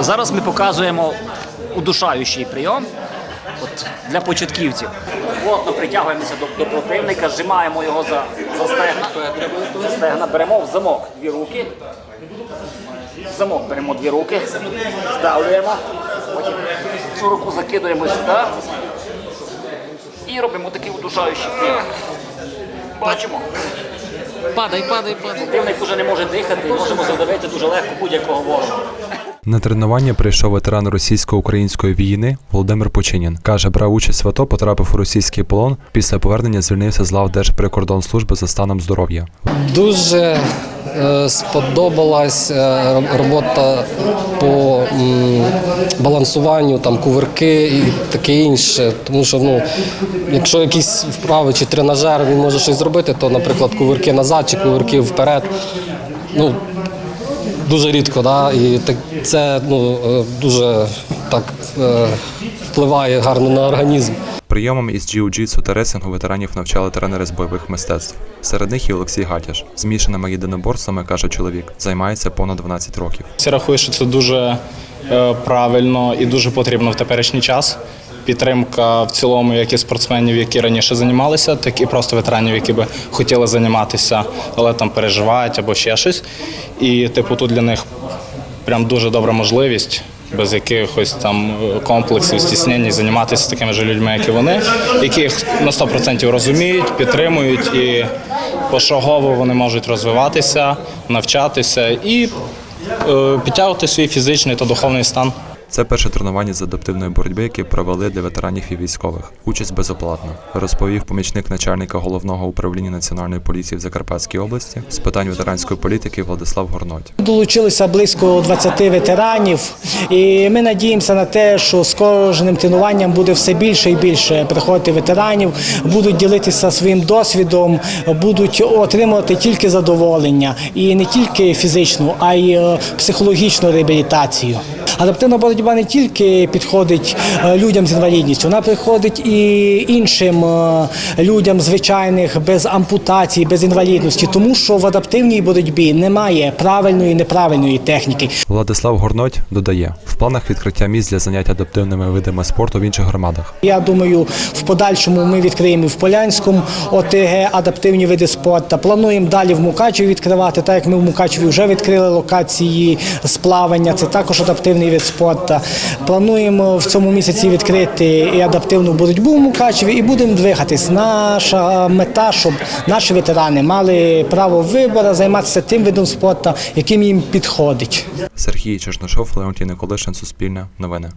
Зараз ми показуємо удушаючий прийом от, для початківців. Плотно притягуємося до, до противника, зжимаємо його за, за стегна. За стегна беремо в замок дві руки. В замок беремо дві руки, здавлюємо, потім цю руку закидуємо сюди і робимо такий удушаючий прийом. Бачимо. Падай, падай, падай. Противник вже не може дихати, можемо задавити дуже легко будь-якого ворога. На тренування прийшов ветеран російсько-української війни Володимир Починін. Каже, брав участь в АТО, потрапив у російський полон. Після повернення звільнився з лав Держприкордонслужби за станом здоров'я. Дуже е, сподобалась е, робота по балансуванню, там кувирки і таке інше. Тому що ну, якщо якісь вправи чи тренажер він може щось зробити, то, наприклад, кувирки назад чи кувирки вперед. Ну, дуже рідко, да? і так, це ну, е, дуже так е, впливає гарно на організм. Прийомом із джиу-джитсу та ресингу ветеранів навчали тренери з бойових мистецтв. Серед них і Олексій Гатяш. Змішаними єдиноборствами, каже чоловік, займається понад 12 років. Я рахую, що це дуже е, правильно і дуже потрібно в теперішній час. Підтримка в цілому, як і спортсменів, які раніше займалися, так і просто ветеранів, які би хотіли займатися, але там переживають або ще щось. І, типу, тут для них прям дуже добра можливість. Без якихось там комплексів, стіснень, займатися такими ж людьми, як і вони, які їх на 100% розуміють, підтримують і пошагово вони можуть розвиватися, навчатися і е, підтягувати свій фізичний та духовний стан. Це перше тренування з адаптивної боротьби, яке провели для ветеранів і військових. Участь безоплатна, розповів помічник начальника головного управління національної поліції в Закарпатській області з питань ветеранської політики Владислав Горноть. Долучилося близько 20 ветеранів, і ми надіємося на те, що з кожним тренуванням буде все більше і більше приходити ветеранів, будуть ділитися своїм досвідом, будуть отримувати тільки задоволення, і не тільки фізичну, а й е, психологічну реабілітацію. Адаптивна боротьба не тільки підходить е, людям з інвалідністю, вона підходить і іншим е, людям звичайних без ампутації, без інвалідності, тому що в адаптивній боротьбі немає правильної і неправильної техніки. Владислав Горноть додає, в планах відкриття місць для занять адаптивними видами спорту в інших громадах. Я думаю, в подальшому ми відкриємо в Полянському ОТГ адаптивні види спорту. Плануємо далі в Мукачеві відкривати, так як ми в Мукачеві вже відкрили локації сплавання, це також адаптивний вид спорту. Плануємо в цьому місяці відкрити і адаптивну боротьбу в Мукачеві і будемо двигатись. Наша мета, щоб наші ветерани мали право вибору займатися тим видом спорту, яким їм підходить. Сергій Черношов, Леонтій Николишин, Суспільне, Новини.